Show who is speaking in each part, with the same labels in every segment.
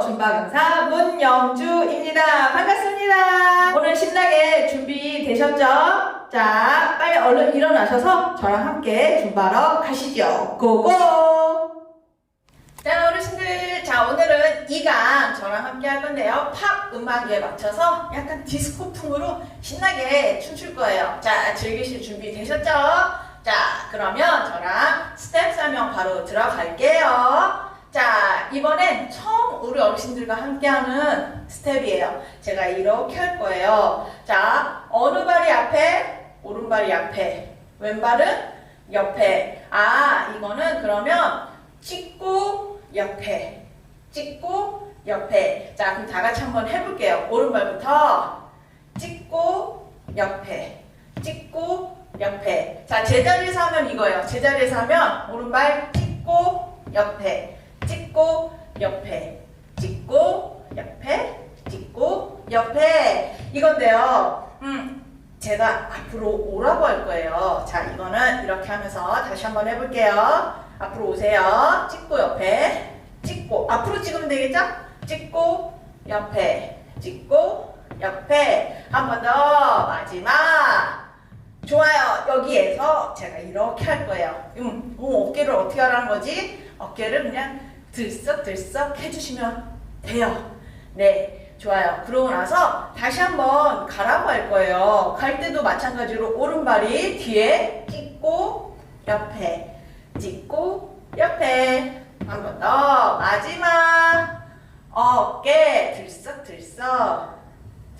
Speaker 1: 줌바 강사 문영주입니다. 반갑습니다. 오늘 신나게 준비되셨죠? 자, 빨리 얼른 일어나셔서 저랑 함께 줌바러 가시죠. 고고! 자, 어르신들. 자, 오늘은 2강 저랑 함께 할 건데요. 팝 음악에 맞춰서 약간 디스코풍으로 신나게 춤출 거예요. 자, 즐기실 준비 되셨죠? 자, 그러면 저랑 스텝 설명 바로 들어갈게요. 자, 이번엔 처음 우리 어르신들과 함께하는 스텝이에요. 제가 이렇게 할 거예요. 자, 어느 발이 앞에? 오른발이 앞에. 왼발은 옆에. 아, 이거는 그러면 찍고 옆에. 찍고 옆에. 자, 그럼 다 같이 한번 해볼게요. 오른발부터 찍고 옆에. 찍고 옆에. 자, 제자리에서 하면 이거예요. 제자리에서 하면 오른발 찍고 옆에. 찍고 옆에 찍고 옆에 찍고 옆에 이건데요. 음 제가 앞으로 오라고 할 거예요. 자 이거는 이렇게 하면서 다시 한번 해볼게요. 앞으로 오세요. 찍고 옆에 찍고 앞으로 찍으면 되겠죠? 찍고 옆에 찍고 옆에 한 번 더 마지막 좋아요. 여기에서 제가 이렇게 할 거예요. 음, 어, 어깨를 어떻게 하라는 거지? 어깨를 그냥 들썩들썩 해주시면 돼요. 네, 좋아요. 그러고 나서 다시 한번 가라고 할 거예요. 갈 때도 마찬가지로 오른발이 뒤에 찍고 옆에 찍고 옆에 한 번 더 마지막 어깨 들썩들썩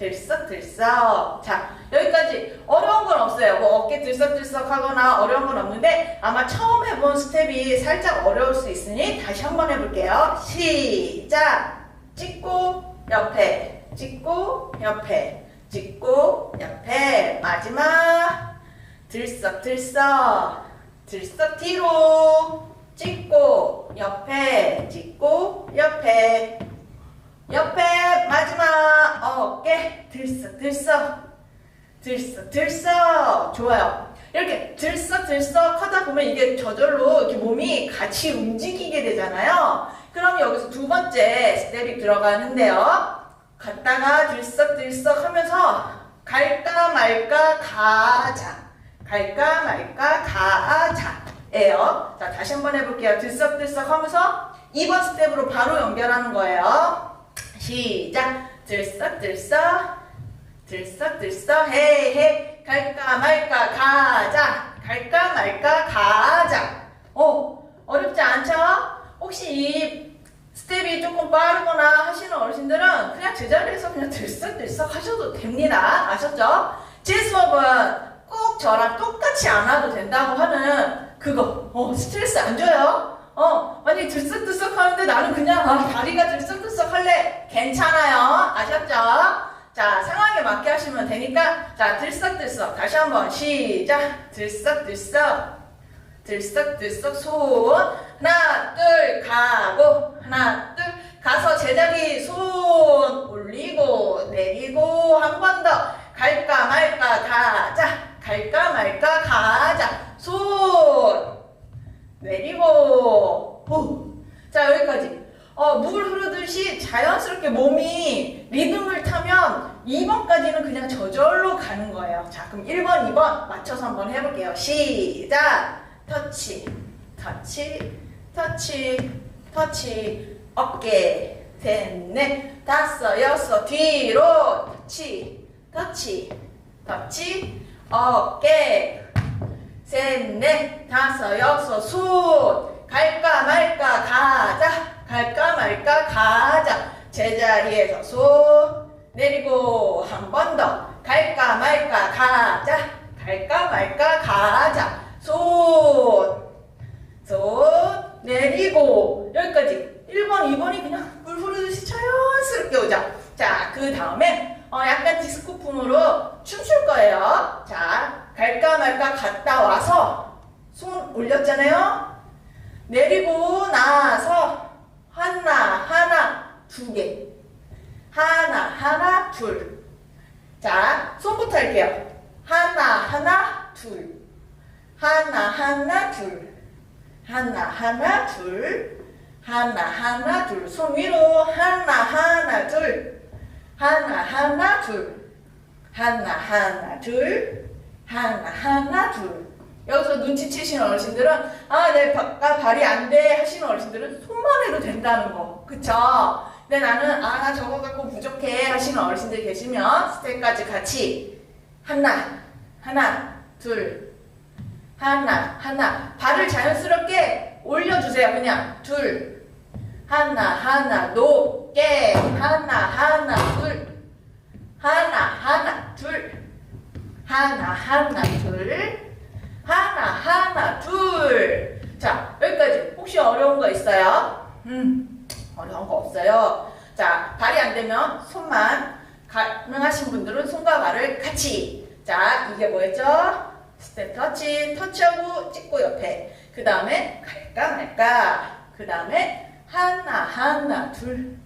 Speaker 1: 들썩들썩. 자 여기까지. 어려운 건 없어요. 뭐 어깨 들썩들썩 하거나 어려운 건 없는데 아마 처음 해본 스텝이 살짝 어려울 수 있으니 다시 한번 해볼게요. 시작! 찍고 옆에. 찍고 옆에. 찍고 옆에. 마지막. 들썩들썩. 들썩 뒤로. 찍고 옆에. 찍고 옆에 옆에 마지막 어깨 들썩 들썩. 들썩 들썩. 좋아요. 이렇게 들썩 들썩 하다 보면 이게 저절로 이렇게 몸이 같이 움직이게 되잖아요. 그럼 여기서 두 번째 스텝이 들어가는데요. 갔다가 들썩 들썩 하면서 갈까 말까 가자. 갈까 말까 가자. 예요. 자 다시 한번 해볼게요. 들썩들썩 하면서 2번 스텝으로 바로 연결하는 거예요 시작. 들썩들썩. 들썩들썩. 헤헤 갈까 말까 가자. 갈까 말까 가자. 어 어렵지 않죠? 혹시 이 스텝이 조금 빠르거나 하시는 어르신들은 그냥 제자리에서 그냥 들썩들썩 하셔도 됩니다. 아셨죠? 제 수업은 꼭 저랑 똑같이 안 와도 된다고 하는 그거. 어 스트레스 안 줘요 어, 아니 들썩들썩 하는데 나는 그냥 아, 다리가 들썩들썩 할래. 괜찮아요. 아셨죠? 자 상황에 맞게 하시면 되니까 자 들썩들썩 다시 한번 시작. 들썩들썩 들썩들썩 손. 하나 둘 가고. 하나 둘 가서 제자리 손 올리고 내리고 한 번 더. 갈까 말까 가자. 갈까 말까 가자 손 내리고 후. 자 여기까지 어, 물 흐르듯이 자연스럽게 몸이 리듬을 타면 2번까지는 그냥 저절로 가는 거예요 자 그럼 1번 2번 맞춰서 한번 해볼게요. 시작! 터치 터치 터치 터치. 어깨 셋 넷 다섯 여섯. 뒤로. 터치 터치 터치. 어깨 셋 넷. 다섯 여섯. 손 갈까 말까 가자. 갈까 말까 가자. 제자리에서 손 내리고 한 번 더. 갈까 말까 가자 갈까 말까 가자. 손손 내리고. 여기까지. 1번 2번이 그냥 물 흐르듯이 자연스럽게 오자. 자 그 다음에 어, 약간 디스코풍으로 춤출 거예요. 자 갈까 말까 갔다 와서 손 올렸잖아요. 내리고 나서 하나 하나 두 개. 하나 하나 둘. 자 손부터 할게요 하나 하나 둘 하나 하나 둘. 하나 하나 둘. 하나 하나 둘. 손 위로 하나 하나 둘. 하나 하나 둘. 하나 하나 둘. 하나 하나 둘. 여기서 눈치채시는 어르신들은 아내 발이 안 돼 하시는 어르신들은 손만 해도 된다는 거. 그쵸? 근데 나는 아 나 저거 갖고 부족해 하시는 어르신들 계시면 스텝까지 같이 하나 하나 둘 하나 하나. 발을 자연스럽게 올려주세요. 그냥 둘. 하나 하나. 높게 하나 하나. 둘. 하나 하나. 둘. 하나 하나. 둘. 하나 하나. 둘 자 여기까지. 혹시 어려운 거 있어요? 음 어려운 거 없어요. 자 발이 안 되면 손만 가능하신 분들은 손과 발을 같이. 자 이게 뭐였죠? 스텝 터치 터치하고 찍고 옆에. 그 다음에 갈까 말까. 그 다음에 하나 하나 둘.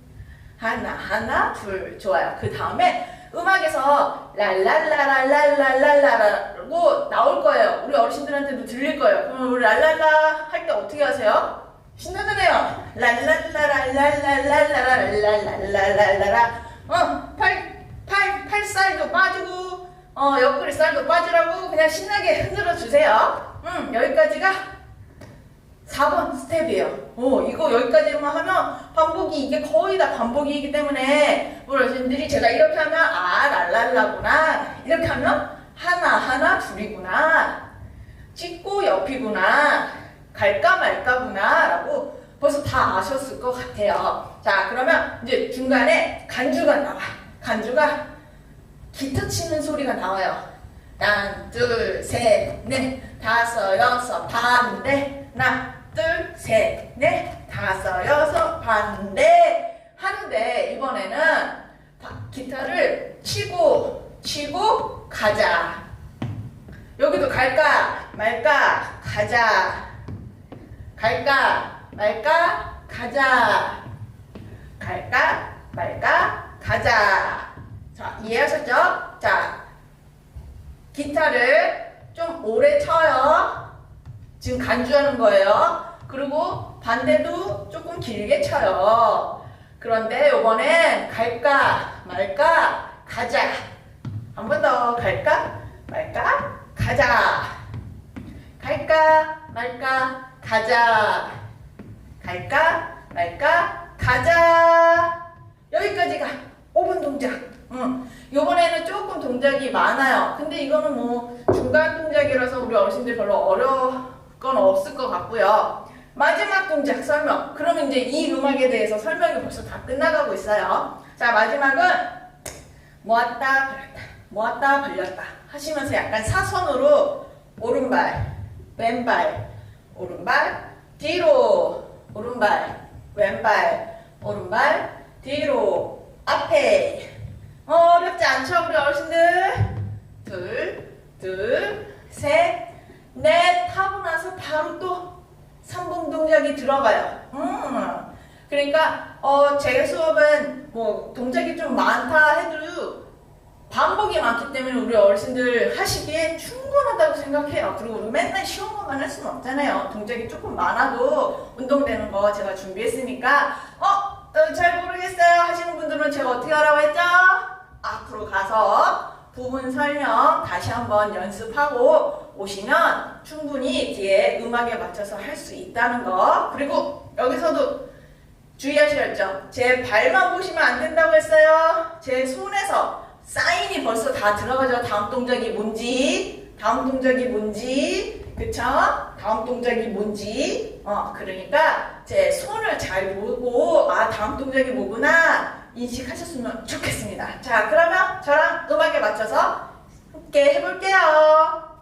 Speaker 1: 하나 하나 둘. 좋아요. 그 다음에 음악에서 랄랄라랄랄랄랄라라고 나올 거예요. 우리 어르신들한테도 들릴 거예요. 그럼 우리 랄랄라 할 때 어떻게 하세요? 신나잖아요. 랄랄라랄랄랄랄랄랄랄랄랄라. 어 팔 팔 팔살도 빠지고 어 옆구리 살도 빠지라고 그냥 신나게 흔들어 주세요 음 여기까지가 4번 스텝이에요. 오, 이거 여기까지만 하면 반복이 이게 거의 다 반복이기 때문에 어르신들이 제가 이렇게 하면 아 랄랄라구나 이렇게 하면 하나 하나 둘이구나 찍고 옆이구나 갈까 말까구나 라고 벌써 다 아셨을 것 같아요. 자 그러면 이제 중간에 간주가 나와. 간주가 기타 치는 소리가 나와요. 한, 둘, 셋, 넷, 다섯, 여섯, 반대. 하나, 둘, 셋, 넷, 다섯, 여섯, 반대. 하는데 이번에는 바- 기타를 치고, 치고, 가자. 여기도 갈까, 말까, 가자. 갈까, 말까, 가자. 갈까, 말까, 가자. 자, 이해하셨죠? 자, 기타를 좀 오래 쳐요. 지금 간주하는 거예요. 그리고 반대도 조금 길게 쳐요. 그런데 이번엔 갈까 말까 가자. 한 번 더 갈까 말까 가자. 갈까 말까 가자. 갈까 말까 가자. 여기까지가 5분 동작. 응. 요번에는 조금 동작이 많아요. 근데 이거는 뭐 중간 동작이라서 우리 어르신들 별로 어려울 건 없을 것 같고요. 마지막 동작 설명. 그러면 이제 이 음악에 대해서 설명이 벌써 다 끝나가고 있어요. 자, 마지막은 모았다 벌렸다. 모았다 벌렸다. 하시면서 약간 사선으로 오른발, 왼발, 오른발, 뒤로, 오른발, 왼발, 오른발, 뒤로, 앞에. 어, 어렵지 않죠, 우리 어르신들? 둘, 둘, 셋, 넷 하고 나서 바로 또 3분 동작이 들어가요. 음. 그러니까 어, 제 수업은 뭐 동작이 좀 많다 해도 반복이 많기 때문에 우리 어르신들 하시기에 충분하다고 생각해요. 그리고 우리 맨날 쉬운 것만 할 수는 없잖아요. 동작이 조금 많아도 운동되는 거 제가 준비했으니까 어, 어, 잘 모르겠어요 하시는 분들은 제가 어떻게 하라고 했죠? 앞으로 가서 부분 설명 다시 한번 연습하고 오시면 충분히 뒤에 음악에 맞춰서 할 수 있다는 거. 그리고 여기서도 주의하셔야죠. 제 발만 보시면 안 된다고 했어요. 제 손에서 사인이 벌써 다 들어가죠. 다음 동작이 뭔지. 다음 동작이 뭔지. 그쵸? 다음 동작이 뭔지. 어 그러니까 제 손을 잘 보고 아 다음 동작이 뭐구나 인식하셨으면 좋겠습니다. 자, 그러면 저랑 음악에 맞춰서 함께 해볼게요.